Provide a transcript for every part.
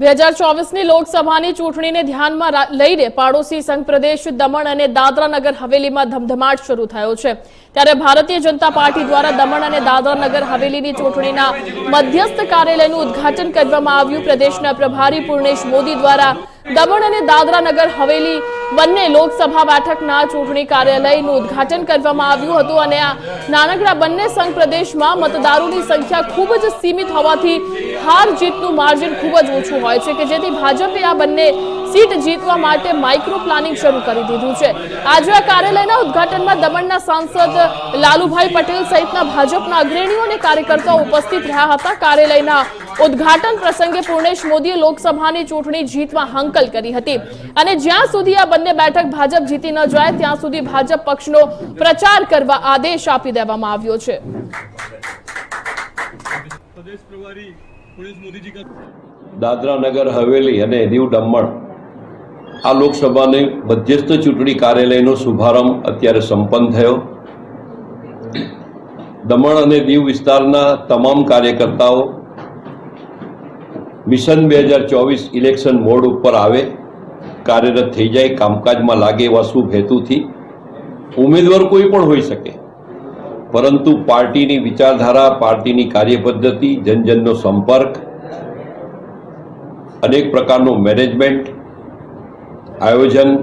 બે હજાર ચોવીસની લોકસભાની ચૂંટણીને ધ્યાનમાં લઈને પાડોશી સંઘ પ્રદેશ દમણ અને દાદરા નગર હવેલીમાં ધમધમાટ શરૂ થયો છે. ત્યારે ભારતીય જનતા પાર્ટી દ્વારા દમણ અને દાદરા નગર હવેલીની ચૂંટણીના મધ્યસ્થ કાર્યાલયનું ઉદ્ઘાટન કરવામાં આવ્યું. પ્રદેશના પ્રભારી પૂર્ણેશ મોદી દ્વારા દમણ અને દાદરા નગર હવેલી બંને લોકસભા બેઠકના ચૂંટણી કાર્યાલયનું ઉદ્ઘાટન કરવામાં આવ્યું હતું અને આ નાનકડા બંને સંઘ પ્રદેશમાં મતદારોની સંખ્યા ખૂબ જ સીમિત હોવાથી હાર જીતનું માર્જિન ખૂબ જ ઓછું હોય છે કે જેથી ભાજપે આ બંને સીટ જીતવા માટે માઇક્રો પ્લાનિંગ શરૂ કરી દીધું છે. આજે આ કાર્યાલયના ઉદ્ઘાટનમાં દમણના સાંસદ લાલુભાઈ પટેલ સહિતના ભાજપના અગ્રણીઓ અને કાર્યકર્તાઓ ઉપસ્થિત રહ્યા હતા. કાર્યાલયના ઉદ્ઘાટન પ્રસંગે પૂર્ણેશ મોદીએ લોકસભાની ચૂંટણી જીતમાં હંકલ કરી હતી. અને જ્યાં સુધી આ બંને બેઠક ભાજપ જીતી ન જાય ત્યાં સુધી ભાજપ પક્ષનો પ્રચાર કરવા આદેશ આપી દેવામાં આવ્યો છે. દાદરા નગર હવેલી અને દીવ દમણ આ લોકસભાની મધ્યસ્થ ચૂંટણી કાર્યાલયનો શુભારંભ અત્યારે સંપન્ન થયો. દમણ અને દીવ વિસ્તારના તમામ કાર્યકર્તાઓ મિશન બે હજાર ચોવીસ ઇલેક્શન મોડ ઉપર આવે, કાર્યરત થઈ જાય, કામકાજમાં લાગે એવા શુભ હેતુથી ઉમેદવાર કોઈ પણ હોઈ શકે. પરંતુ પાર્ટીની વિચારધારા, પાર્ટીની કાર્યપદ્ધતિ, જનજનનો સંપર્ક, અનેક પ્રકારનું મેનેજમેન્ટ, આયોજન,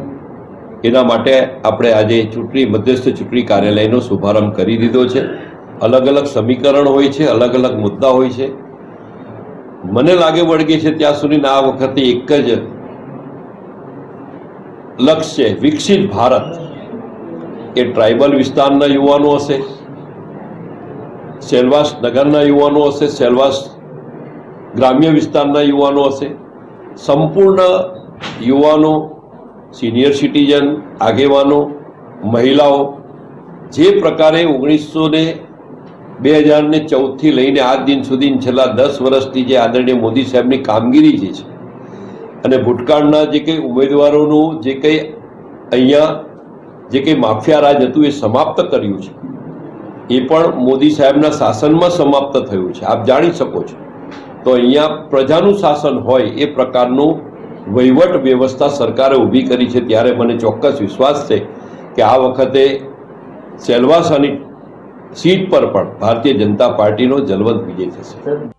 એના માટે આપણે આજે ચૂંટણી, મધ્યસ્થ ચૂંટણી કાર્યાલયનો શુભારંભ કરી દીધો છે. અલગ અલગ સમીકરણ હોય છે, અલગ અલગ મુદ્દા હોય છે. મને લાગે વળગી છે ત્યાં સુધીના આ વખતે એક જ લક્ષ્ય વિકસિત ભારત. એ ટ્રાઇબલ વિસ્તારના યુવાનો હશે, સેલવાસ નગરના યુવાનો હશે, સેલવાસ ગ્રામ્ય વિસ્તારના યુવાનો હશે. સંપૂર્ણ યુવાનો, સિનિયર સિટીઝન, આગેવાનો, મહિલાઓ, જે પ્રકારે ઓગણીસો ને બે હજારને ચૌદથી લઈને આજ દિન સુધી છેલ્લા દસ વર્ષથી જે આદરણીય મોદી સાહેબની કામગીરી જે છે, અને ભૂતકાળના જે કંઈ ઉમેદવારોનું જે કંઈ અહીંયા જે કંઈ માફિયા રાજ હતું એ સમાપ્ત કર્યું છે. એ પણ મોદી સાહેબના શાસનમાં સમાપ્ત થયું છે. આપ જાણી શકો છો. તો અહીંયા પ્રજાનું શાસન હોય એ પ્રકારનું વહીવટ વ્યવસ્થા સરકારે ઊભી કરી છે. ત્યારે મને ચોક્કસ વિશ્વાસ છે કે આ વખતે સેલવાસાની સીટ પર પણ ભારતીય જનતા પાર્ટીનો જલવંત વિજય થશે.